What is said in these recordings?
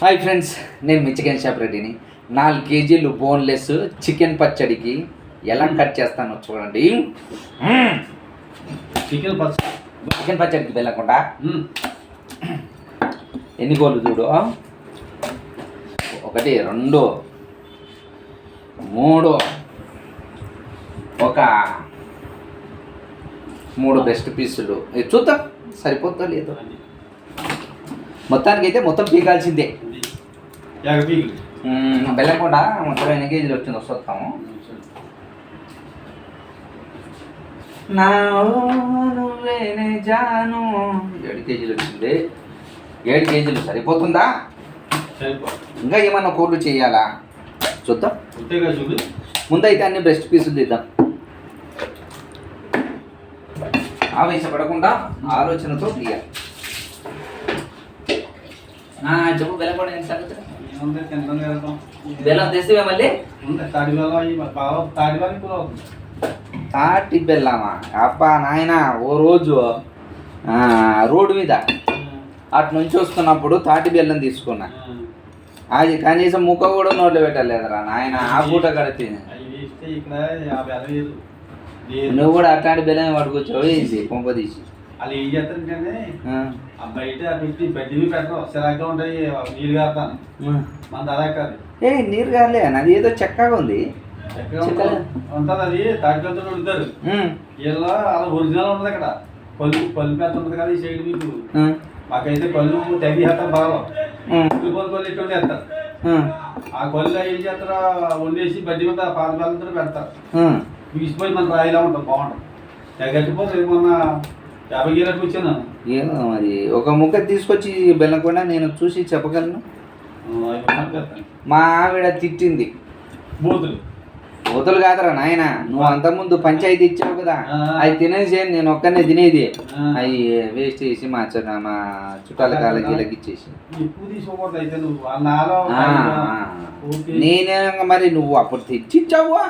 Hi friends నేను మీ chicken shop రెడ్డిని. నాలుగు కేజీలు బోన్లెస్ చికెన్ పచ్చడికి ఎలా కట్ చేస్తానో చూడండి. చికెన్ పచ్చడి. చికెన్ పచ్చడికి వెళ్ళకుండా. ఎన్ని గోళ్ళు చూడు. ఒకటి రెండు మూడు. ఒక మూడు బెస్ట్ పీసులు చూద్దాం. సరిపోతుందో లేదో. మొత్తానికి అయితే మొత్తం పీకాల్సిందే. మ్మ్, బెల్లకొండ మొత్తం ఎన్ని కేజీలు వచ్చిందో వస్తాము నా నువ్వేనే జాను. ఏడు కేజీలు వచ్చింది. ఏడు కేజీలు సరిపోతుందా? సరిపో. ఇంకా ఏమన్నా కూరలు చేయాలా? చూద్దాం. ముందైతే అన్ని బెస్ట్ పీసులు తీద్దాం. ఆవేశపడకుండా ఆలోచనతో తీయాలి. చెప్పు బెల్లం కూడా సంగతి? ఏముంది తినడం తినడం. బెల్లం తెస్తే మళ్ళీ? బెల్లం బెల్లం కూడా అవుతుంది తాటి బెల్లమా? అబ్బా నాయన ఓ రోజు ఆ, రోడ్డు మీద అటు నుంచి వస్తున్నప్పుడు తాటి బెల్లం తీసుకున్నా. అది కనీసం ముక్క కూడా నోట్లో పెట్టలేదురా నాయన ఆ పూట లేదు. నువ్వు కూడా అట్లాంటి బెల్లం పట్టుకొచ్చావు ఏంది? కొంప తీసి. వాళ్ళు ఏం చేస్తారంటే ఆ, ఆ బయట పెట్టి బెడ్ మీద పెట్టడం సిరాగ్గా ఉంటాయి నీళ్ళు కాస్తాను ఆ. మన అలా కాదు. ఏ నీరు కాలే నాది ఏదో చెక్కగా ఉంది. ఉంటుంది. అది తాటి బెల్లం వండుతారు. ఉమ్, వీళ్ళు అలా ఒరిజినల్ ఉంటుంది అక్కడ. పళ్ళు పళ్ళు పెద్ద ఉంటుంది కదా ఈ సైడ్ మీకు. మాకైతే కళ్ళు తగ్గి వేస్తారు బాగా పళ్ళు కొల్లు ఎటువంటి వేస్తారు ఆ. కొల్లు ఏం చేస్తారో వండేసి బడ్డీ మీద పాత బెల్లంతో పెడతారు. ఉమ్. వీసిపోయి మన రాయిలా ఉంటుంది బాగుంటుంది. తెగట్టిపోతుంది మొన్న యాభై గీలకు వచ్చాను ఏమో మరి ఒక ముక్క తీసుకొచ్చి బెల్లం కూడా నేను చూసి చెప్పగలను? మా ఆవిడ తిట్టింది. బూతులు. కాదురా నాయన నువ్వు అంతకుముందు పంచాయతీ ఇచ్చావు కదా ఆ. అవి తినేసి నేను ఒక్కనే తినేది. అవి వేస్ట్ చేసి మా చుట్ట మా చుట్టాల కాళ్ళకి వీళ్ళకి ఇచ్చేసి. నేనే మరి నువ్వు అప్పుడు తెచ్చిచ్చావా.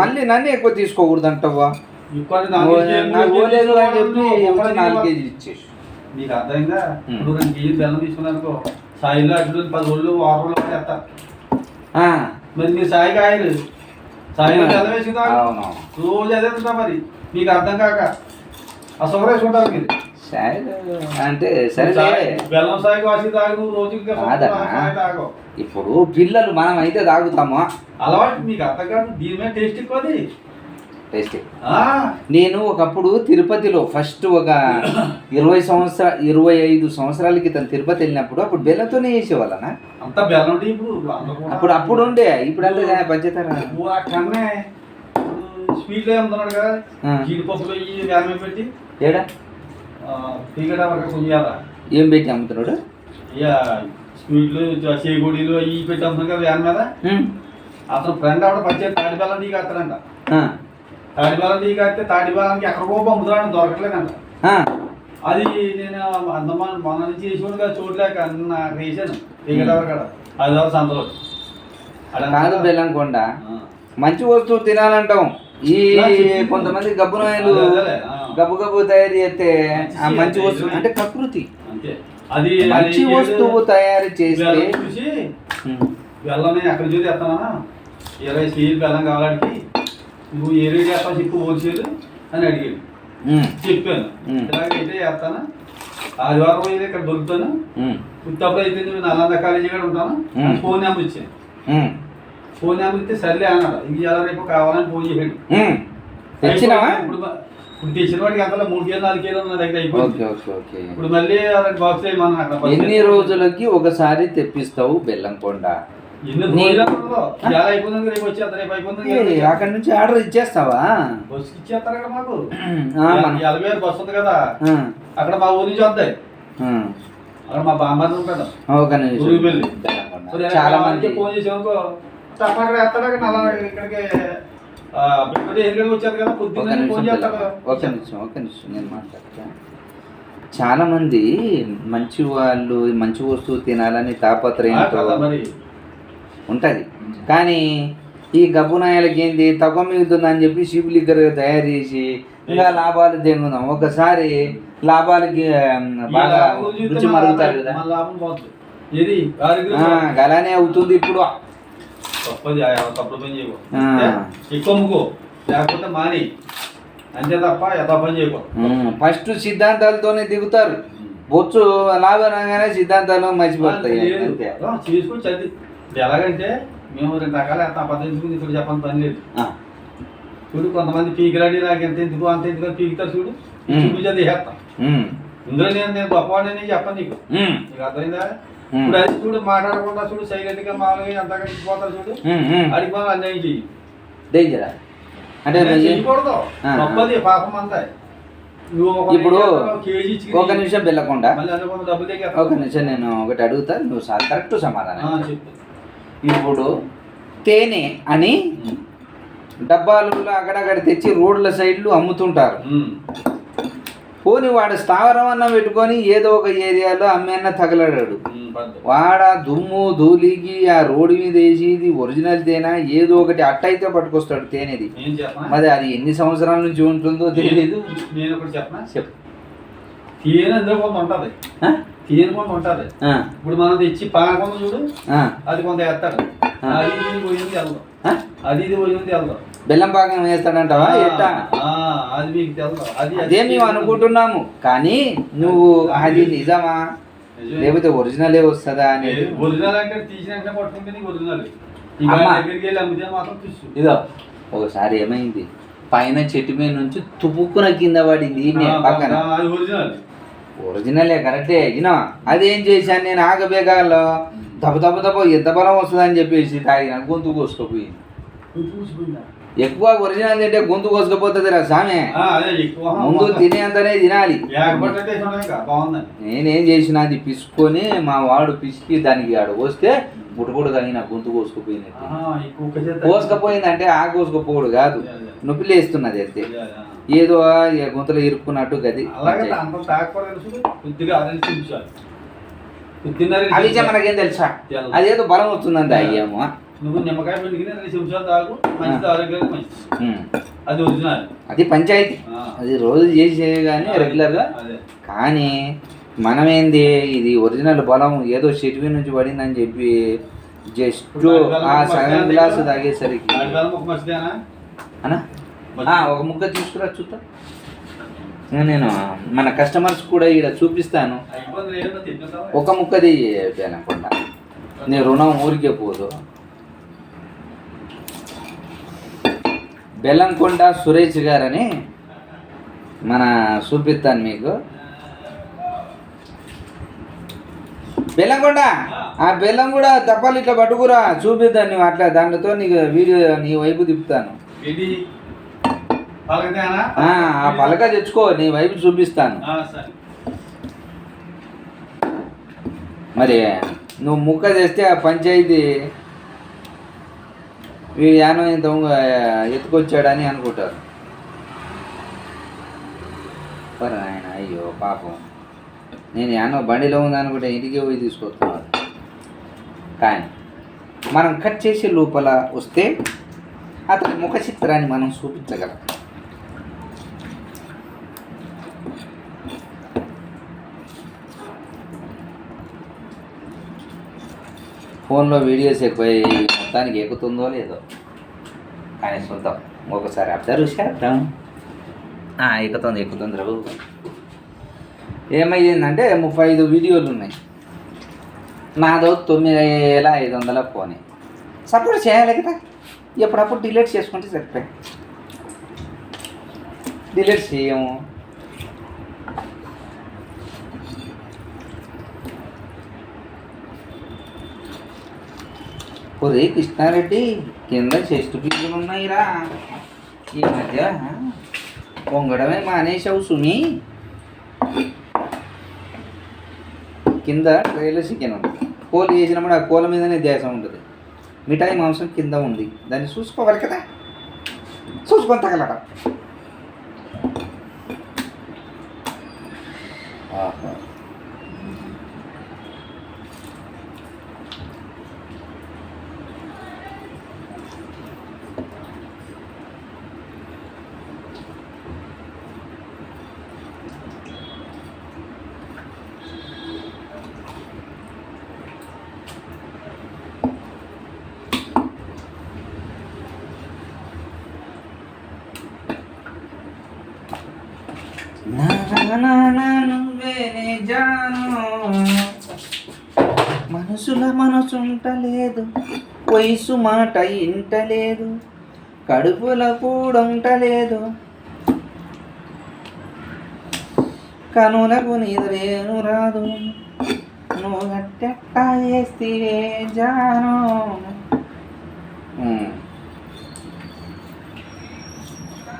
మళ్ళీ నన్ను ఎక్కువ తీసుకోకూడదు అంటావా నాకు ఓలేదు అని చెప్పి కేజీలు ఒక నాలుగు తీసుకోవాలి. కేజీలు ఇచ్చేసి నీకు అర్థమైందా? ఉం. ఇప్పుడు రెండు కేజీలు బెల్లం తీసుకున్నానుకో సాయిలో అటు పది రోజులు వారం రోజులు చేస్తారు ఆ, మరి మీరు సాయి కాయలు సాయిలో బెల్లం వేసి తాగు. అవును రోజు అదే తింటా మరి. మీకు అర్థం కాక. ఆ షుగర్ వేసుకుంటారు మీరు. అంటే సరే బెల్లం సాయి కాసి తాగు రోజుకి కాదా? సాయి తాగు. ఇప్పుడు పిల్లలు మనం అయితే తాగుతామా. అలవాటు మీకు అర్థం కాదు. దీని మీద టేస్ట్ ఎక్కువది. టేస్ట్ నేను ఒకప్పుడు తిరుపతిలో ఫస్ట్ ఒక ఇరవై సంవత్సర ఇరవై ఐదు సంవత్సరాల క్రితం తిరుపతి వెళ్ళినప్పుడు అప్పుడు బెల్లంతోనే వేసేవాళ్ళనా అంతా బెల్లం అప్పుడు అప్పుడు ఉండే ఇప్పుడు అంతా స్వీట్లో ఏమన్నాడు కదా. జీడిపప్పులో ఈ పెట్టి ఏడా? వరకు ఏం పెట్టి అమ్ముతున్నాడు? ఇక స్వీట్లు చేగుడీలు అవి పెట్టి కదా వ్యాన్ మీద. ఉమ్, అతను ఫ్రెండ్ ఆవిడ పచ్చే తాడి బెల్లం టీ కాస్తాడంట. ఎక్కడికో అది నేను అందమా మొన్న నుంచి చూడలేక నాకు వేసాను. కాడ అది వరకు సంతలో. కాదు. మంచి వస్తువు తినాలంటాం. ఈ కొంతమంది గబ్బు నాయలు. గబ్బు గబ్బు తయారు చేస్తే ఆ మంచి వస్తువు అంటే ప్రకృతి. అది మంచి వస్తువు తయారు చేస్తే చూసి బెల్లం ఎక్కడ చూసి ఇరవై సీలు బెల్లం కావాలంటే నువ్వు ఏ రేటు చెప్పు హోల్సేల్ అని అడిగాడు. చెప్పాను. ఇలాగైతే వేస్తాను ఆదివారం అయితే ఇక్కడ దొరుకుతాను? ఉత్తప్పుడు అయితే నువ్వు నల్లంద కాలేజీ కూడా ఉంటాను? ఫోన్ నెంబర్ ఇచ్చాను ఫోన్ నెంబర్ ఇస్తే సర్లే అన్నాడు. ఇంక ఎలా రేపు కావాలని ఫోన్. తెచ్చినావా? ఇప్పుడు ఇప్పుడు తెచ్చిన వాడికి అంతలో మూడు కేలు నాలుగు కేలు నా దగ్గర అయిపోయింది. ఇప్పుడు మళ్ళీ బాక్స్ బస్సు ఎన్ని రోజులకి ఒకసారి తెప్పిస్తావు బెల్లం కొండ? అక్కడి నుంచి ఆర్డర్ ఇచ్చేస్తావా? బస్సుకి ఇచ్చేస్తారు కదా మాకు ఎనభై బస్సు ఉంది కదా. అక్కడ మా ఊరి నుంచి ఆ. అక్కడ మా బామ్మారి. మరి చాలా మంది. ఫోన్ చేసాం అనుకో తప్పక వేస్తాడు అక్కడ నల్ల ఇక్కడికి కదా ఒక నిమిషం. ఒక నేను మాట్లాడతా. చాలా మంది మంచి వాళ్ళు మంచి వస్తువు తినాలని తాపత్రయంతో కదా ఉంటది. కానీ ఈ గబ్బునాయాలకి ఏంది? తక్కువ మిగులుతుందని చెప్పి షీప్ లిక్కర్ తయారు చేసి ఇంకా లాభాలు తెంగుదాం ఒకసారి లాభాలకి బాగా రుచి మరుగుతారు కదా. అలానే అవుతుంది ఇప్పుడు. లేకపోతే మాని. అంతే తప్ప యథా పని చేయకో. ఫస్ట్ సిద్ధాంతాలతోనే దిగుతారు. బొచ్చు లాభం రాగానే సిద్ధాంతాలు మర్చిపోతాయి. అంతే. ఇప్పుడు ఎలాగంటే మేము రెండు రకాల ఎంత పద్ధతి ఇక్కడ చెప్పని పని లేదు. చూడు కొంతమంది పీకిలాడి నాకు ఎంత ఎందుకు అంత ఎందుకు పీకుతారు చూడు. ఉమ్. చూపి చదివి వేస్తాం ఉమ్, ఇందులో నేను నేను గొప్పవాడిని చెప్పను నీకు. నీకు అర్థమైందా? ఇప్పుడు అది చూడు మాట్లాడకుండా చూడు సైలెంట్గా మామూలుగా ఎంత ఇచ్చిపోతారు చూడు. ఉమ్, ఉమ్. అడిగి మనం అన్యాయం చెయ్యి. డేంజరా అంటే చేయకూడదు. గొప్పది పాపం అంతా. ఇప్పుడు ఒక నిమిషం వెళ్ళకుండా ఒక. నిమిషం నేను ఒకటి అడుగుతా నువ్వు కరెక్ట్ సమాధానం చెప్పు. ఇప్పుడు తేనె అని డబ్బాలలో అక్కడక్కడ తెచ్చి రోడ్ల సైడ్లు అమ్ముతుంటారు. పోని వాడు స్థావరం అన్న పెట్టుకొని ఏదో ఒక ఏరియాలో అమ్మేన్న తగలడాడు. వాడ దుమ్ము ధూళికి ఆ రోడ్డు మీద వేసి ఇది ఒరిజినల్ తేనె ఏదో ఒకటి అట్ట అయితే పట్టుకొస్తాడు తేనెది. మరి అది ఎన్ని సంవత్సరాల నుంచి ఉంటుందో తెలియదు నేను ఒకటి చెప్పనా? చెప్పు. కొంత ఉంటది? తీయని కొంత ఉంటది. ఇప్పుడు మనం తెచ్చి పాన కొంత చూడు అది కొంత వేస్తాడు. అది ఇది పోయింది వెళ్దాం? అది ఇది పోయింది వెళ్దాం బెల్లం పాకం వేస్తాడంటావా? ఎట్టా? ఆ, అది మీకు తెలదు అది అదే మేము అనుకుంటున్నాము. కానీ నువ్వు అది నిజమా. లేకపోతే ఒరిజినలే వస్తుందా అనేది? ఏ, ఒరిజినల్ అంటే తీసిన వెంటనే పట్టుకుంటే నీకు ఒరిజినల్. దగ్గరికి వెళ్ళి అమ్మితే మాత్రం తీసు ఇదో ఒకసారి ఏమైంది? పైన చెట్టు మీద నుంచి తుపుక్కున కింద పడింది పక్కన. ఒరిజినల్ ఒరిజినలే కరెక్టే. ఇనో అదేం చేశాను నేను? ఆగబేగాల్లో దెబ్బ దెబ్బ దెబ్బ ఎంత బలం వస్తుందని చెప్పేసి తాగిన గొంతు కోసుకుపోయింది. ఎక్కువ ఒరిజినల్ తింటే గొంతు కోసుకుపోతుంది రా సామె ముందు తినేంతనే తినాలి. నేనేం చేసిన అది పిసుకొని మా వాడు పిసికి దానికి ఆడు వస్తే బుటబుడు తగిన గొంతు కోసుకుపోయింది కోసుకపోయింది అంటే ఆ కోసుకుపోడు కాదు. నొప్పి లేస్తున్నది అంతే. అదే. ఏదో ఇక గుంతలో ఇరుక్కున్నట్టు గది. అదే మనకేం తెలుసా. అదేదో బలం వస్తుందని తాగేమో నువ్వు నిమ్మకాయ పిండికి రెండు నిమిషాలు తాగు. మంచిది ఆరోగ్యానికి మంచిది. ఉమ్. అది ఒరిజినల్. అది పంచాయతీ. అది రోజు చేసే కానీ రెగ్యులర్గా. కానీ మనమేంది? ఇది ఒరిజినల్ బలం ఏదో చెట్టు నుంచి పడిందని చెప్పి జస్ట్ ఆ సగం గ్లాసు తాగేసరికి. అనా? ఒక ముక్క తీసుకురా చూద్దాం. నేను మన కస్టమర్స్ కూడా ఇక్కడ చూపిస్తాను? ఒక ముక్కది బేనకుండా నీ రుణం ఊరికే పోదు. బెల్లంకొండ సురేష్ గారని మన చూపిస్తాను మీకు. బెల్లంకొండ ఆ బెల్లం కూడా తప్పాలి ఇట్లా పట్టుకురా చూపిద్దాను నువ్వు అట్లా. దానితో నీకు వీడియో నీ వైపు తిప్పుతాను. ఆ ఆ పలక తెచ్చుకో నీ వైపు చూపిస్తాను. మరి నువ్వు ముక్క చేస్తే ఆ పంచాయతీ వీడు యానో ఇంత ఎత్తుకొచ్చాడని అనుకుంటారు. పరా ఆయన అయ్యో పాపం. నేను యానో బండిలో ఉందనుకుంటే ఇంటికి పోయి తీసుకొస్తున్నాను కానీ మనం కట్ చేసే లోపల వస్తే అతని ముఖ చిత్రాన్ని మనం చూపించగలం. ఫోన్లో వీడియోస్ ఎక్కువై మొత్తానికి ఎక్కుతుందో లేదో. కానీ చూద్దాం. ఒకసారి అబ్జర్వ్ చేద్దాం ఎక్కుతుంది ఎక్కుతుంది రఘు. ఏమైందంటే ముప్పై ఐదు వీడియోలు ఉన్నాయి. నాదో తొమ్మిది వేల ఐదు వందల ఫోన్ సపోర్ట్ చేయాలి కదా. ఎప్పుడప్పుడు డిలీట్ చేసుకుంటే సరిపోయి. డిలీట్ చేయము. ఒరే కృష్ణారెడ్డి కింద చెస్ట్ పీసులు ఉన్నాయిరా. ఈ మధ్య పొంగడమే మానేశావు సుమి. కింద ట్రైలో చికెన్ ఉంది. కోలు చేసినప్పుడు ఆ కోల మీదనే దేశం ఉంటుంది. మిఠాయి మాంసం కింద ఉంది. దాన్ని చూసుకోవాలి కదా. చూసుకొని తగలట ఆహా. నా నా నువ్వేనే జాను మనసుల మనసుంటలేదు వయసు మాట ఇంటలేదు కడుపుల కూడుంటలేదు. కనులకు నిద్రేను రాదు నువ్వు గట్టెట్టా జాను.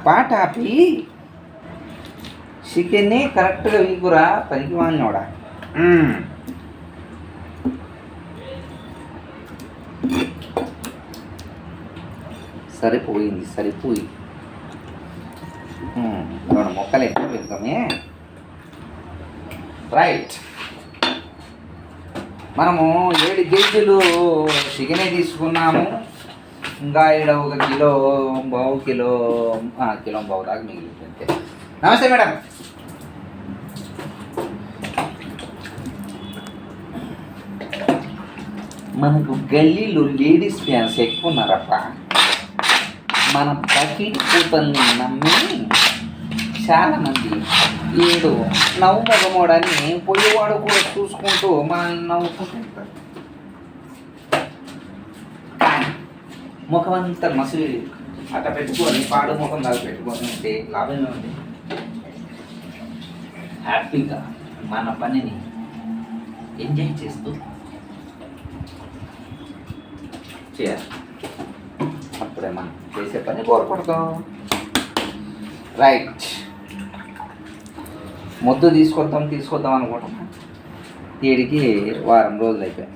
పాట ఆపి. చికెన్ని కరెక్ట్గా వీకురా పనికి వాడినోడా? సరిపోయింది సరిపోయి. రెండు మొక్కలు ఎక్కువ పెడతామే. రైట్. మనము ఏడు కేజీలు చికెనే తీసుకున్నాము. ఇంకా ఇక్కడ ఒక కిలో బావు కిలో కిలో బావు దాకా మిగిలింది నమస్తే మేడం. మనకు గల్లీలో లేడీస్ ఫ్యాన్స్ ఎక్కువ ఉన్నారప్ప. మన బకెట్ కూతుల్ని నమ్మి చాలామంది ఏడు నవ్వు మగమోడని పొయ్యివాడు కూడా చూసుకుంటూ మనల్ని నవ్వుకుంటుంటారు కానీ ముఖం అంతా మసి పెట్టుకొని పాడు ముఖం దాకా పెట్టుకొని ఉంటే లాభమే ఉంది హ్యాపీగా మన పనిని ఎంజాయ్ చేస్తూ చేయాలి. అప్పుడే మనం చేసే పని కోరుకుంటాం రైట్ ముద్దు తీసుకొద్దాం తీసుకొద్దాం అనుకుంటున్నాం. వీడికి వారం రోజులు అయిపోయాయి.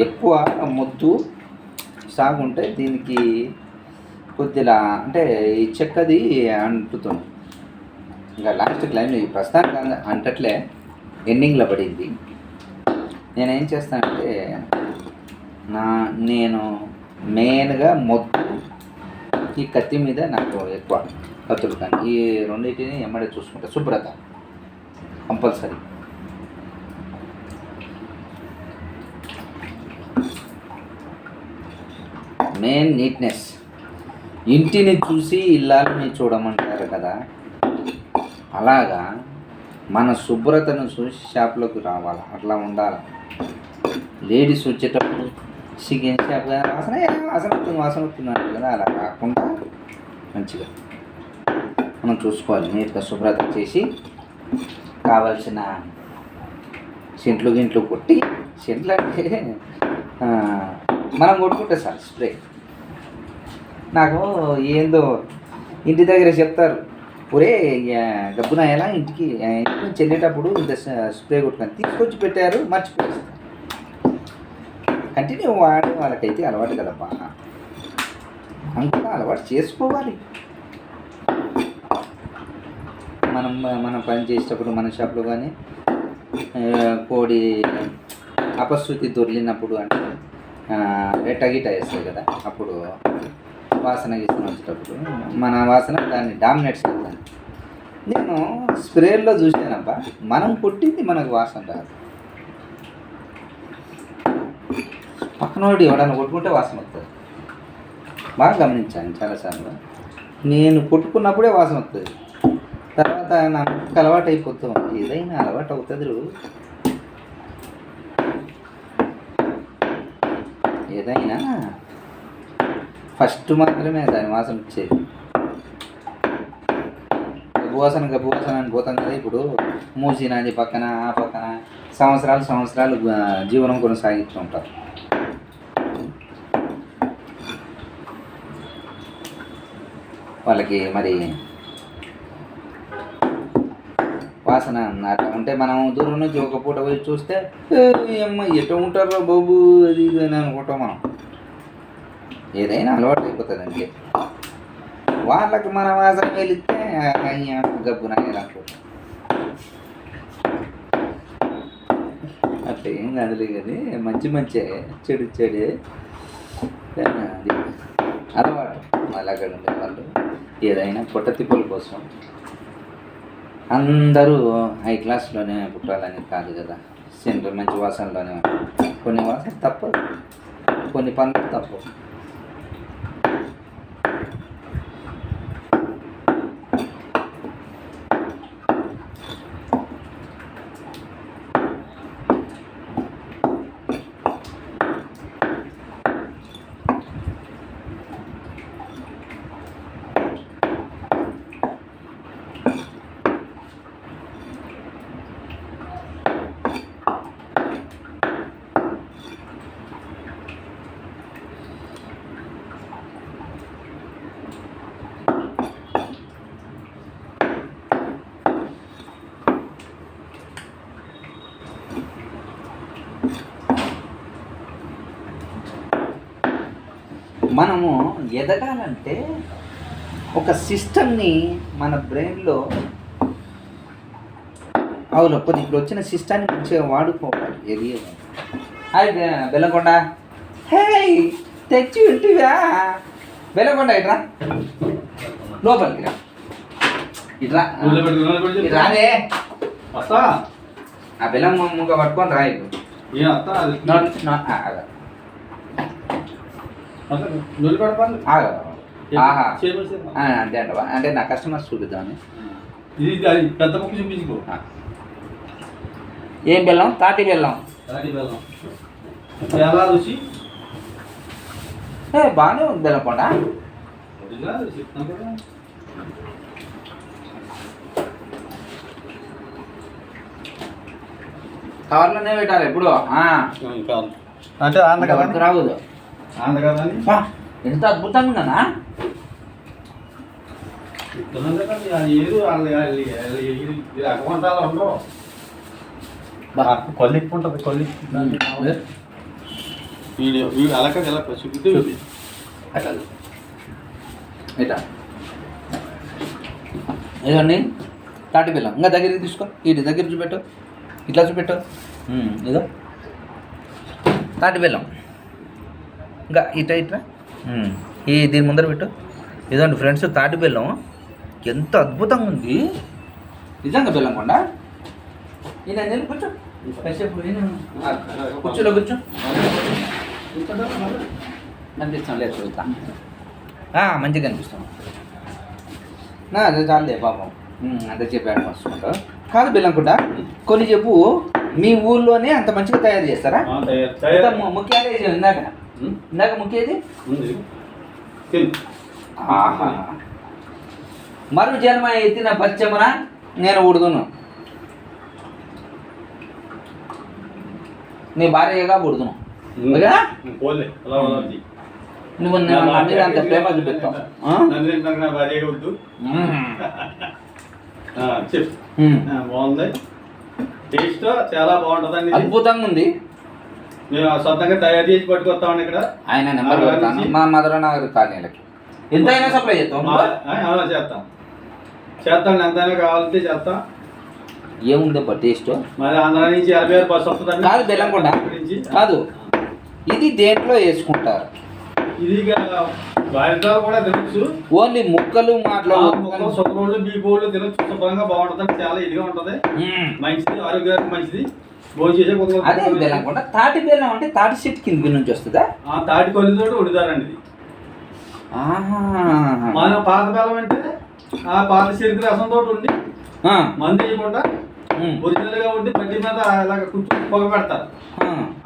ఎక్కువ ముద్దు సాగుంటే దీనికి కొద్దిగా అంటే ఈ చెక్కది అంటుతుంది. ఇంకా లాస్ట్ క్లైమ్ ప్రస్తుతానికి అంటట్లే ఎండింగ్లో పడింది. నేనేం చేస్తానంటే నా నేను మెయిన్గా మొద్దు ఈ కత్తి మీద నాకు ఎక్కువ కత్తులు కానీ ఈ రెండింటిని ఎమ్మడే చూసుకుంటా. శుభ్రత కంపల్సరీ. మెయిన్ నీట్నెస్ ఇంటిని చూసి ఇల్లాలని చూడమంటారు కదా. అలాగా మన శుభ్రతను చూసి షాప్లోకి రావాలి? అట్లా ఉండాలి? లేడీస్ వచ్చేటప్పుడు చికెన్ షాప్ కానీ వాసన వాసన వస్తుంది వాసన వస్తుంది అంటారు కదా అలా కాకుండా మంచిగా మనం చూసుకోవాలి నీట్గా శుభ్రత చేసి కావలసిన సెంట్లు గింట్లు కొట్టి సెంట్లు అంటే మనం కొట్టుకుంటే సార్ స్ప్రే నాకు ఏందో ఇంటి దగ్గర చెప్తారు ఒరే డబ్బున ఎలా ఇంటికి ఇంటికి వెళ్ళేటప్పుడు ఇంత స్ప్రే కొట్టుకొని తీసుకొచ్చి పెట్టారు మర్చిపోయేస్తారు కంటిన్యూ వాడి వాళ్ళకైతే అలవాటు కదబ్బా. మనం కూడా అలవాటు చేసుకోవాలి. మనం మనం పని చేసేటప్పుడు మన షాప్లో కానీ కోడి అపశృతి దొరికినప్పుడు అంటే ఆ, గిట్ట వేస్తాయి కదా అప్పుడు వాసన గీసన వచ్చేటప్పుడు మన వాసన దాన్ని డామినేట్స్ చేస్తాను. నేను స్ప్రేల్లో చూసానబ్బా మనం కొట్టింది మనకు వాసన రాదు. పక్కనోడు ఎవడన్నా కొట్టుకుంటే వాసన వస్తుంది బాగా గమనించాను చాలాసార్లు. నేను కొట్టుకున్నప్పుడే వాసన వస్తుంది తర్వాత నాకు అలవాటు అయిపోతాం ఏదైనా అలవాటు అవుతుంది ఏదైనా. ఫస్ట్ మాత్రమే దాని వాసన వచ్చేది. గబ్బు వాసన అని పోతాం కదా ఇప్పుడు. మూసి నది పక్కన ఆ పక్కన. సంవత్సరాలు సంవత్సరాలు జీవనం కొనసాగిస్తుంటారు వాళ్ళకి మరి వాసన అన్నట్టు అంటే మనం దూరం నుంచి ఒక పూట పోయి చూస్తే "ఏ, అమ్మ ఉంటారో బాబు? అది ఇది అని అనుకుంటాం మనం. ఏదైనా అలవాటు అయిపోతుంది అండి వాళ్ళకి మన వాసన వెళితే గబ్బున అనుకుంటాం. అట్లా ఏం కాదులే కానీ మంచి మంచి చెడు చెడు. అది అలవాటు. అలాగే ఉండేవాళ్ళు ఉండే ఏదైనా పొట్ట తిప్పుల కోసం. అందరూ హై క్లాస్లోనే పుట్టాలని కాదు కదా. సెంటర్ మంచి వాసనలోనే. కొన్ని వాసన తప్పదు కొన్ని పనులు తప్పవు. మనము ఎదగాలంటే ఒక సిస్టమ్ని మన బ్రెయిన్లో అవును కొద్ది ఇప్పుడు వచ్చిన సిస్టాన్ని మంచిగా వాడుకోవాలి. ఎదిగేది హాయ్ బెల్లకొండ. హే తెచ్చి ఉంటివా బెల్లకొండ ఇట్రా లోపలికి రా. ఇట్రా రాలే వస్తా ఆ బెల్లం ముక్క పట్టుకొని రా ఇటు ఏం వస్తా అది నో- నో- ఆ, ఆగు. వస్తా. నూనె పెడతాను ఆగు. ఆహా చేయమని చేయమని. ఆ, అంతే అంటవా? అంటే నా కస్టమర్స్ చూపిద్దామని పెద్ద ముక్క చూపించుకో. ఏం బెల్లం? తాటి బెల్లం. ఎలా రుచి. ఏ బాగానే ఉంది చెప్తాను కదా. కవర్లోనే పెట్టాలి ఎప్పుడు. ఆ. అంటే ఆంధ్ర ఎంత అద్భుతంగా. కొల్లి ఉంటుంది వీడియో చూపితే అట్లా. ఇట్లా. ఇదండి తాటి బెల్లం. ఇంకా దగ్గరికి తీసుకో. ఇటు దగ్గర చూపెట్టు. ఇట్లా చూపెట్టు. ఇదో. తాటి బెల్లం. ఇంకా ఇట ఇట్లా ఈ దీని ముందర పెట్టు. ఇదండి ఫ్రెండ్స్ తాటి బెల్లం. ఎంత అద్భుతంగా ఉంది. నిజంగా బెల్లం కొండ? నేను కూర్చో. కూర్చోలో కూర్చో. కనిపిస్తాం లేదు మంచిగా కనిపిస్తాం నా అదే చాలే పాపం. అంతే చెప్పాడు వస్తుంటా కాదు బెల్లంకుంట కొన్ని చెప్పు మీ ఊర్లోనే అంత మంచిగా తయారు చేస్తారా? ఇంత ము- ముఖ్యాలు ఏది ఇందాక. ఇందాక ముఖ్యది ఆహా. మరు జన్మ ఎత్తిన పచ్చమున నేను ఉడుదును నీ భార్యగా వదలద్ది. నువ్వు మీద అంత ప్రేమ చూపిస్తావు. బాగుంది. టేస్ట్ చాలా బాగుంటుందండి ఇది. అద్భుతంగా ఉంది. మేము సొంతంగా తయారు చేసి పట్టుకొస్తామండి ఇక్కడ. ఆయన నెంబర్ పెడతాను. మా మధుర నగర్ కాలనీలకి ఎంత అయినా సప్లై చేస్తాం. ఆ, చేస్తాం. చేస్తాం. ఎంతైనా కావాలంటే చేస్తాం. ఏముందబ్బా టేస్ట్ మరి ఆంధ్ర నుంచి ఎనభై ఆరు బస్సు వస్తుందండి. కాదు బెల్లంకొండ. కాదు ఇది దేంట్లో వేసుకుంటారు. ఇది కూడా ఓన్లీ ముక్కలు మాటలు మొక్కలు శుభ్రోళ్ళు బీ బోళ్ళు తినచ్చు. శుభ్రంగా బాగుంటుంది. చాలా ఇదిగా ఉంటది. మంచిది ఆరోగ్యానికి మంచిది. అదే బెల్లంకొండ తాటి బెల్లం అంటే తాటి చెట్టు కింద నుంచి వస్తుందా? ఆ తాటి కొలితోటి ఉడిదారండి. మన పాత బెల్లం అంటే ఆ పాత చెరుకు రసం తోటి ఉండి. మందు వేయకుండా. ఒరిజినల్గా ఉండి పట్టి మీద ఇలాగ కూర్చొని పొగ పెడతారు.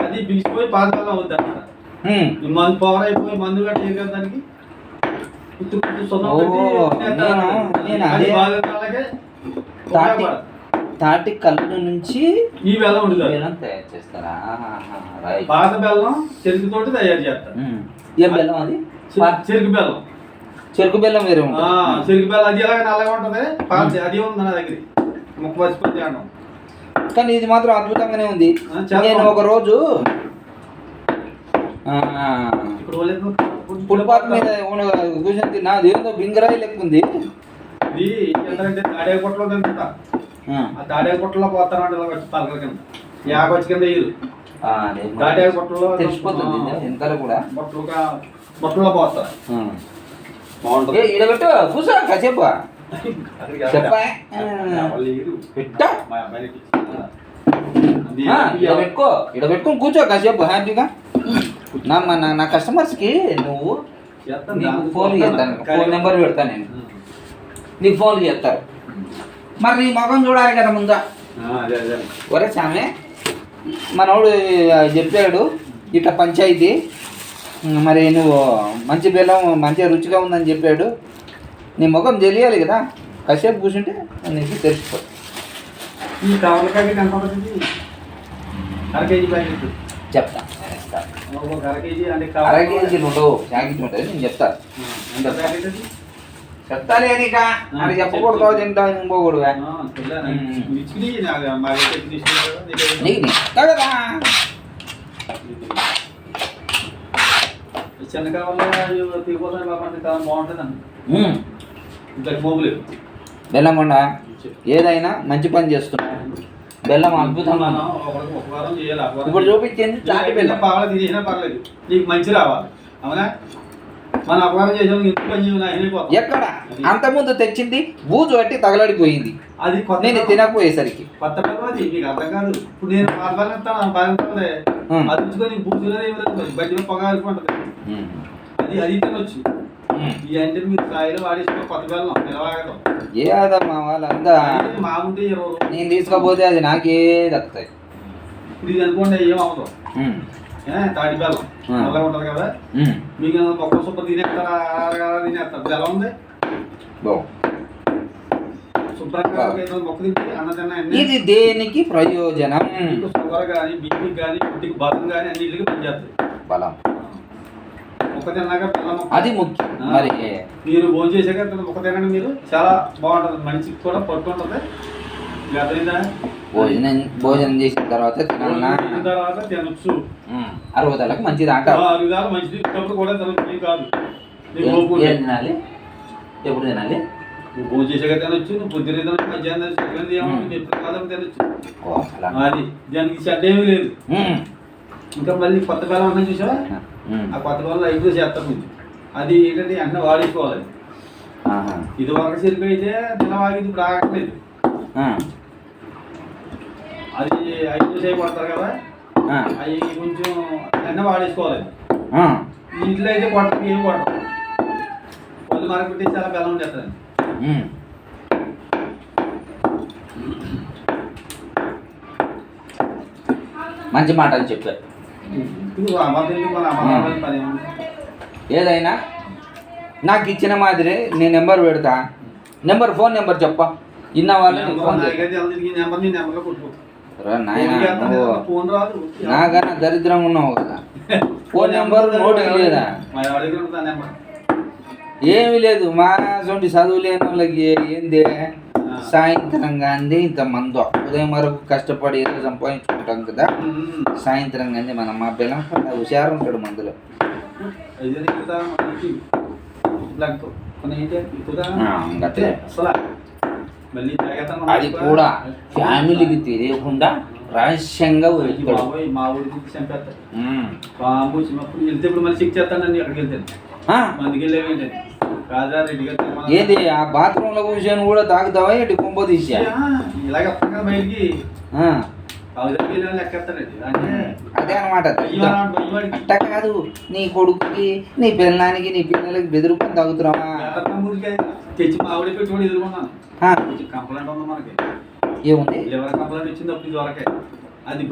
అది బిగిసిపోయి పాత బెల్లం అవుద్ది అన్నమాట. మందు పవర్ అయిపోయి మందు గట్ట ఏం కదా దానికి? సున్నం తాటి. తాటి కళ్ళు నుంచి ఈ బెల్లం ఉండుదారు బెల్లం తయారు చేస్తారా. పాత బెల్లం చెరుకుతోటి తయారు చేస్తారు. ఏం బెల్లం అది? చెరుకు బెల్లం. చెరుకు బెల్లం వేరే చెరుకు బెల్లం అది ఎలాగ నల్లగా ఉంటది? పాత అది ఉంది నా దగ్గర. ముక్క పచ్చిపోతే అన్నం. కానీ ఇది మాత్రం అద్భుతంగానే ఉంది. నేను. ఒక రోజు ఇప్పుడు ఫుట్పాత్ మీద కూర్చొని తిన్నా అదేందో బింగరాయి లెక్క ఉంది? ఇది ఏంటంటే తాడే పొట్టలో తింటా ఆ, ఆ తాడే పొట్టలో పోతారంటే ఇలా వచ్చి పలకల కింద. యాక వచ్చి కింద వేయరు. ఆ, అదే మరి. తాడే పొట్టలో తెలిసిపోతుంది ఇది, ఎంతలో కూడా. బొట్టలుగా బొట్టలో పోతారు. బాగుంటుంది. పెట్టు కూర్చో కాసేపు. చెప్పా. పెట్టా. పెట్టుకో ఈడ పెట్టుకొని కూర్చో కాసేపు హ్యాపీగా. నా నా నా కస్టమర్స్కి నువ్వు. నీకు ఫోన్ చేస్తాను. ఫోన్ నెంబర్ పెడతాను నేను. నీకు ఫోన్ చేస్తారు. మరి నీ ముఖం చూడాలి కదా ముందా. ఒరే సామె మనోడు చెప్పాడు ఇట్లా పంచాయతీ. మరి నువ్వు మంచి బెల్లం మంచిగా రుచిగా ఉందని చెప్పాడు. నీ ముఖం తెలియాలి కదా. కాసేపు కూర్చుంటే నీకు తెలిసిపో చెప్తా. అర కేజీ ఉండవు ప్యాకెట్ ఉంటుంది నేను చెప్తాను చెప్తానే నీక. అని చెప్పకూడదు తింటావు ఇంకోకూడదు నీకు కదా. చిన్న కావాలి తీసుకోవాలి బాబండి కావాలి బాగుంటుందండి ఇద్దరు బోబులు వెళ్ళకుండా ఏదైనా మంచి పని చేస్తున్నాం. బెల్లం వారం ఇప్పుడు చూపించింది తాటి బెల్లం. పావాలి తినేసినా పర్లేదు. నీకు మంచి రావాలి. అవునా? మన అపకారం చేసాం ఎందుకు పని ఎక్కడ? అంతకుముందు తెచ్చింది బూజు పట్టి తగలడిపోయింది. అది నేను తినకపోయేసరికి. కొత్త అది మీకు అర్థం కాదు. ఇప్పుడు నేను పాలన ఇస్తాను బాగుంటుంది. అది. ఉంచుకొని బూజులో బయట పొగ ఆరిపోతుంది ఉమ్. అది అది తినొచ్చు మీరు కాయలు వాడేసుకో కొత్త బెల్లం నిలవాగడం ఏ వాళ్ళంతా రూపాయలు. నేను తీసుకపోతే అది నాకే దక్కుతాయి. ఇప్పుడు ఇది అనుకోండి ఏం అవ్వదు. తాటి బెల్లం. ఆ. నల్లగా ఉంటుంది కదా. మీకు సూపర్ తినేస్తారా అలా తినేస్తారు? బెల్లం ఉంది? ఇది దేనికి ప్రయోజనం? షుగర్ కానీ బీపీ కానీ బలం కానీ అన్నింటికి పనిచేస్తాయి. బలం. మొక్క తిన్నాక అది ముఖ్యం. మరి మీరు భోజనం చేశాక మొక్క తినండి మీరు. చాలా బాగుంటుంది. మనిషికి కూడా పట్టు ఉంటుంది భోజనం భోజనం చేసిన తర్వాత తర్వాత తినొచ్చు. ఉమ్. అరుగుదలకు మంచిది అరుగుదాలు మంచిది. ఇప్పటికప్పుడు కూడా తినొచ్చు. కాదు. తినాలి? ఎప్పుడు తినాలి? నువ్వు భోజనం చేసాక తినొచ్చు. నువ్వు పొద్దున తినొచ్చు. మధ్యాహ్నం తినొచ్చు. ఎప్పుడు తినొచ్చు. అలా. అది. దానికి చెడ్డ ఏమీ లేదు. ఇంకా మళ్ళీ కొత్త బెల్లం అన్నా చూసావా. ఆ కొత్త బెల్లం లైఫ్లో చేస్తాం కొంచెం అది ఏంటంటే అన్న వాడేసుకోవాలి. ఇది వరకు సరిగ్గా అయితే తినవాగింది ఇప్పుడు ఆగట్లేదు. అది ఐదు సేపు పడతారు కదా. అవి కొంచెం అన్న వాడేసుకోవాలి. ఇంట్లో అయితే కొట్టకు ఏం కొట్టరు వాళ్ళు మనకు పెట్టి చాలా బెల్లం చేస్తారు ఉమ్. మంచి మాటలు చెప్పారు ఏదైనా? నాకు ఇచ్చిన మాదిరి నేను నెంబర్ పెడతా. నెంబర్ ఫోన్ నెంబర్ చెప్పా. ఇన్న వాళ్ళు నీకు ఫోన్ నీ నాకన్నా దరిద్రం ఉన్నావు కదా. ఫోన్ నెంబర్ నోటికి లేదా? ఏమీ లేదు. మా సొంటి చదువు లేని వాళ్ళకి ఏంది? సాయంత్రం కానీ ఇంత మందు. ఉదయం వరకు కష్టపడి ఏదో సంపాదించుకుంటాం కదా. సాయంత్రం కానీ మనం మా బెల్లం హుషారు ఉంటాడు మందులో. అది కూడా ఫ్యామిలీకి తెలియకుండా రహస్యంగా మా ఊరికి చంపేస్తారు ఉమ్. బాబు చిన్నప్పుడు వెళ్తే ఇప్పుడు మళ్ళీ చెక్ చేస్తానండి అక్కడికి వెళ్తే ఆ, మందికి వెళ్ళేవి రాజా రెడ్డి గారు ఏది? ఆ బాత్రూమ్లో కూర్చొని కూడా తాగుతావా? ఏంటి కుంభ తీసా? ఇలాగ కదా బయటికి అదే. అనమాట అట్ట కాదు. నీ కొడుకుకి నీ పిల్లడానికి నీ పిల్లలకి బెదిరుకొని తాగుతున్నావా? తెచ్చి మా ఆవిడ పెట్టి కూడా ఎదుర్కొన్నాను. ఆ, కొంచెం కంప్లైంట్ ఉంది మనకి. ఏముంది? లివర్ కంప్లైంట్ ఇచ్చింది అప్పుడు ఇది వరకే. అది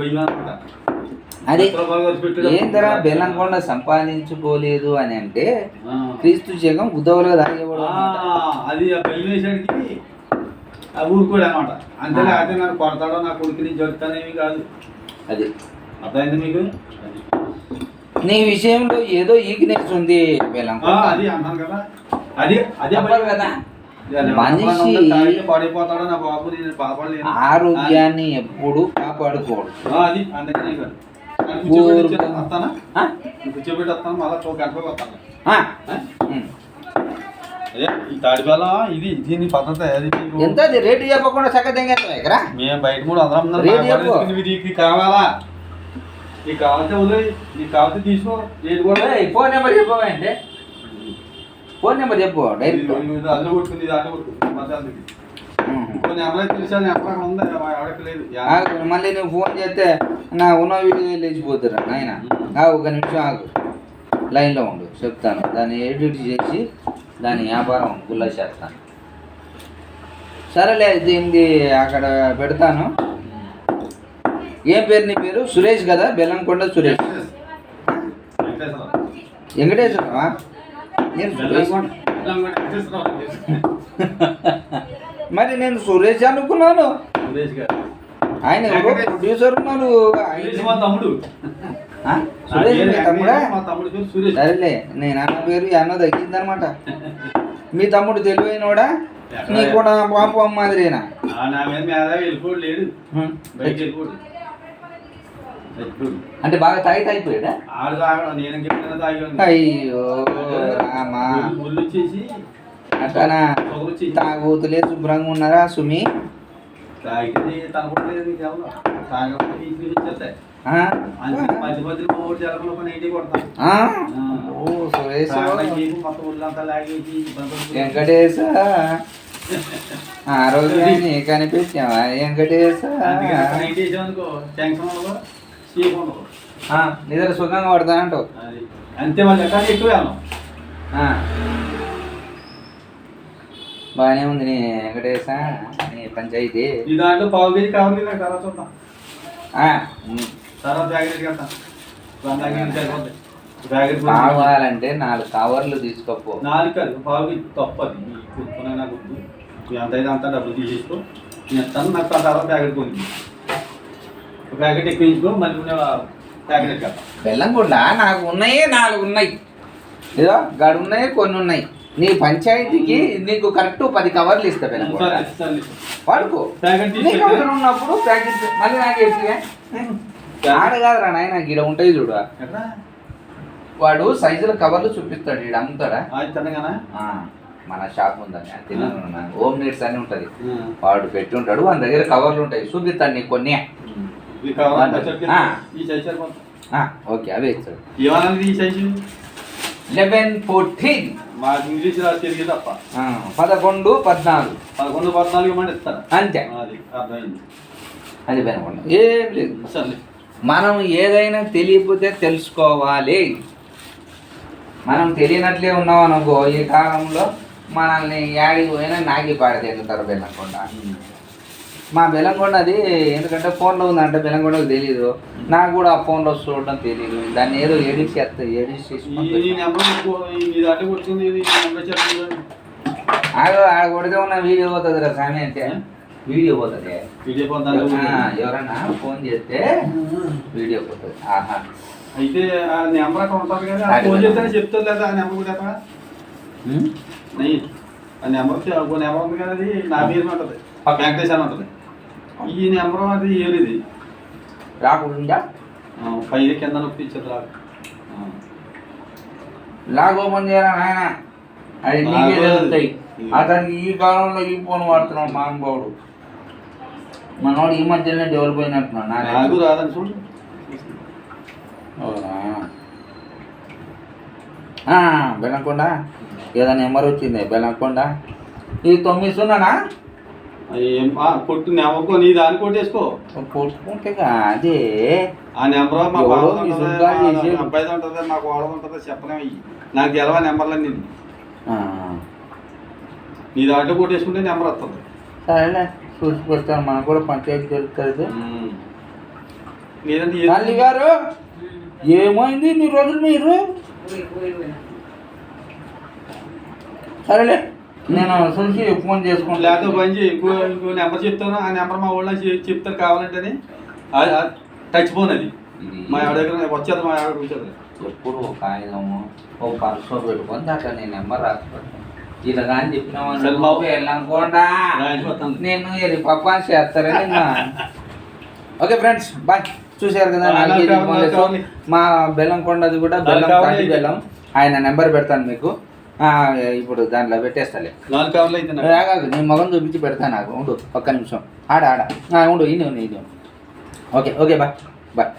అది ఏందరా బెల్లంకొండ సంపాదించుకోలేదు అని అంటే. క్రీస్తు తాగేవాడు ఆ, అన్నమాట. అది ఆ ఊరుకోడు అనమాట అంతే ఆ. లేకపోతే నన్ను కొడతాడో నా కొడుకుని జరుగుతానేమి కాదు. అది. అర్థమైంది మీకు? నీ విషయంలో ఏదో ఈక్నెస్ ఉంది బెల్లంకొండ అది అన్నాను కదా. అది అదే కదా. మనిషి మనిషి పడిపోతాడో నా బాబు నేను బాధపడలేను ఆరోగ్యాన్ని ఎప్పుడు కాపాడుకోడు. ఇది దీని పద్ధతి ఎంత రేటు చెప్పకుండా చక్క తెంగేస్తావా ఇక్కడ? మేము బయట కూడా అందరం ఇది కావాలా? నీకు నీకు తీసుకో. రేటు కూడా ఫోన్ నెంబర్ చెప్పవంటే ఫోన్ నెంబర్ చెప్పు డైరెక్ట్. అల్లు కొట్టుకుంది అల్లు కొట్టుకుంది మళ్ళీ నువ్వు ఫోన్ చేస్తే నా ఉన్న వీడియో లేచిపోతురా నాయన? ఆ, ఒక నిమిషం ఆగు. లైన్లో ఉండు చెప్తాను. దాన్ని ఎడిట్ చేసి దాని వ్యాపారం గుల్ల చేస్తాను. సరేలే దీన్ని అక్కడ పెడతాను. ఏం పేరు నీ పేరు? సురేష్ కదా? బెల్లంకొండ సురేష్. వెంకటేశ్వరరావు. మరి నేను సురేష్ అనుకున్నాను. ఆయన ఎవరో ప్రొడ్యూసర్ ఉన్నారు. మా తమ్ముడు? సురేష్ తమ్ముడా? సరేలే నేను అన్న పేరు అన్న తగ్గిందనమాట మీ తమ్ముడు తెలివైనోడా? నీ కూడా పాపం మాదిరేనా ఆ, నా మీద మీద వెళ్ళిపోడు లేడు హ్మ్. బయటికి వెళ్ళిపోడు ఎప్పుడు అంటే బాగా తాగి తాగిపోయాడా? అయ్యో రామా అట్లనా? తాగుతులే శుభ్రంగా ఉన్నారా సుమి. వెంకటేశ. ఆ రోజు నీ కనిపించావా వెంకటేశ. నిద్ర సుఖంగా పడతానంటావు అది. అంతే మళ్ళీ ఎక్కడ ఎక్కువ. బాగానే ఉంది నీ వెంకటేశ నీ పంచాయితీ. ఈ దాంట్లో పావు కేజీ కావాలి నాకు తర్వాత చూద్దాం. తర్వాత ప్యాకెట్కి వెళ్తాం దాని దగ్గర సరిపోద్ది? ప్యాకెట్ కూడా కావాలంటే నాలుగు కవర్లు తీసుకోపో. నాలుగు కాదు పావు కేజీ తప్పది. నాకు ఎంత అయితే అంతా డబ్బులు తీసేసుకో. నేను ఇస్తాను నాకు ఆ తర్వాత కొని ఒక ప్యాకెట్ ఎక్కించుకో మళ్ళీ ప్యాకెట్ బెల్లం కూడా నాకు ఉన్నాయే నాలుగు ఉన్నాయి. ఏదో గడు ఉన్నాయి కొన్ని ఉన్నాయి. నీ పంచాయతీకి నీకు కరెక్ట్ పది కవర్లు ఇస్తా బెల్లం వాడుకో. ప్యాకెట్ నీకు తీసుకెళ్ళి అవసరం ఉన్నప్పుడు ప్యాకెట్ మళ్ళీ నాకు చెప్పివే ఆడ కాదురా నాయన గిడ ఉంటాయి చూడు వాడు సైజుల కవర్లు చూపిస్తాడు ఈడ అమ్ముతాడా? మన షాప్ ఉందని. తిన్నాను హోమ్ నీడ్స్ అని ఉంటది. వాడు పెట్టి ఉంటాడు వాని దగ్గర కవర్లు ఉంటాయి. చూపిస్తాడు నీకు కొన్ని. ఓకే అవే ఇస్తాడు ఏమన్నది ఈ సైజు లెవెన్ ఫోర్టీన్ మాకు ఇంగ్లీష్ రాదు తిరిగి తప్ప. పదకొండు పద్నాలుగు. పదకొండు పద్నాలుగు మంది ఇస్తారు అంతే. అది అర్థమైంది. అది పెనకుండా ఏం లేదు. సర్లే. మనం ఏదైనా తెలియకపోతే తెలుసుకోవాలి. మనం తెలియనట్లే ఉన్నాం అనుకో ఈ కాలంలో మనల్ని యాడికి పోయినా నాగి పాడదెగుతారు బెల్లంకొండ మా బెల్లంకొండ అది ఎందుకంటే ఫోన్లో ఉందంటే బెల్లంకొండకు తెలియదు నాకు కూడా ఆ ఫోన్లో చూడడం తెలియదు దాన్ని ఏదో ఎడిట్ చేస్తా ఎడిట్ చేసి ఆడ ఆడ కొడితే ఉన్న వీడియో పోతుంది రా స్వామి అంటే వీడియో పోతుంది. వీడియో ఆ, ఎవరన్నా ఫోన్ చేస్తే వీడియో పోతుంది. ఆహా. అయితే ఆ నెంబర్ అక్కడ ఉంటుంది కదా ఫోన్ చేస్తే చెప్తుంది లేదా ఆ నెంబర్ కూడా ఆ నెంబర్ నెంబర్ ఉంది కదా అది నా పేరు ఉంటుంది. వెంకటేష్ అని ఉంటుంది. ఈ నెంబర్ అది ఏది రాకుండా? పైన కింద నొప్పి ఇచ్చేది రాదు ఆ. లాగ్ ఓపెన్ చేయరా నాయన? అది నీకే అతనికి ఈ కాలంలో ఈ ఫోన్ వాడుతున్నాడు మానబాబుడు మనోడు ఈ మధ్యనే డెవలప్ అయినట్టున్నాడు నాకు రాదని చూడు. అవునా? ఆ, బెల్లంకొండ ఏదో నెంబర్ వచ్చింది. బెల్లంకొండ ఇది తొమ్మిది సున్నానా? కొట్టు నీ దాన్ని కొట్టేసుకో. కొట్టుకుంటే అదే. ఆ నెంబర్ మా మీ ఉంటుంది, మా చెప్పలేము నాకు గెలవ నెంబర్లు అన్ని నీ దాంట్లో కొట్టేసుకుంటే నెంబర్ వస్తుంది సరేలే చూసుకొస్తాను మనకు కూడా పంచాయతీ ఏ- తల్లి గారు ఏమైంది ఇన్ని రోజులు మీరు? సరేలే. నేను చూసి ఫోన్ లేకపోతే చేసుకుంటా పని చేయి ఇంకో ఇంకో నెంబర్ చెప్తాను ఆ నెంబర్ మా ఊళ్ళో చె- చెప్తారు కావాలంటే టచ్ ఫోన్ అది. మా ఆవిడ దగ్గర వచ్చేది మా ఆవిడ కూర్చోదు ఎప్పుడు ఒక కాగితము ఒక పర్సు పెట్టుకొని దాంట్లో నేను నెంబర్ రాసుకుంటాను ఇలా కానీ చెప్పినామని బాబు. వెళ్ళనుకోండా. నేను ఇది పప్పాన్ చేస్తారని ఇంకా ఓకే ఫ్రెండ్స్ బాయ్. చూశారు కదా నాలుగు. మా బెల్లం కొండది కూడా బెల్లం బెల్లం. ఆయన నెంబర్ పెడతాను మీకు. ఇప్పుడు దాంట్లో పెట్టేస్తాలే. నాలుగు కావాలి అయితే నాకు. రాగాకు నీ మొగం చూపించి పెడతా నాకు. ఉండు ఒక్క నిమిషం. ఆడ ఆడ. ఉండు ఇన్ని ఉన్నాయి ఇది ఓకే ఓకే బాయ్ బాయ్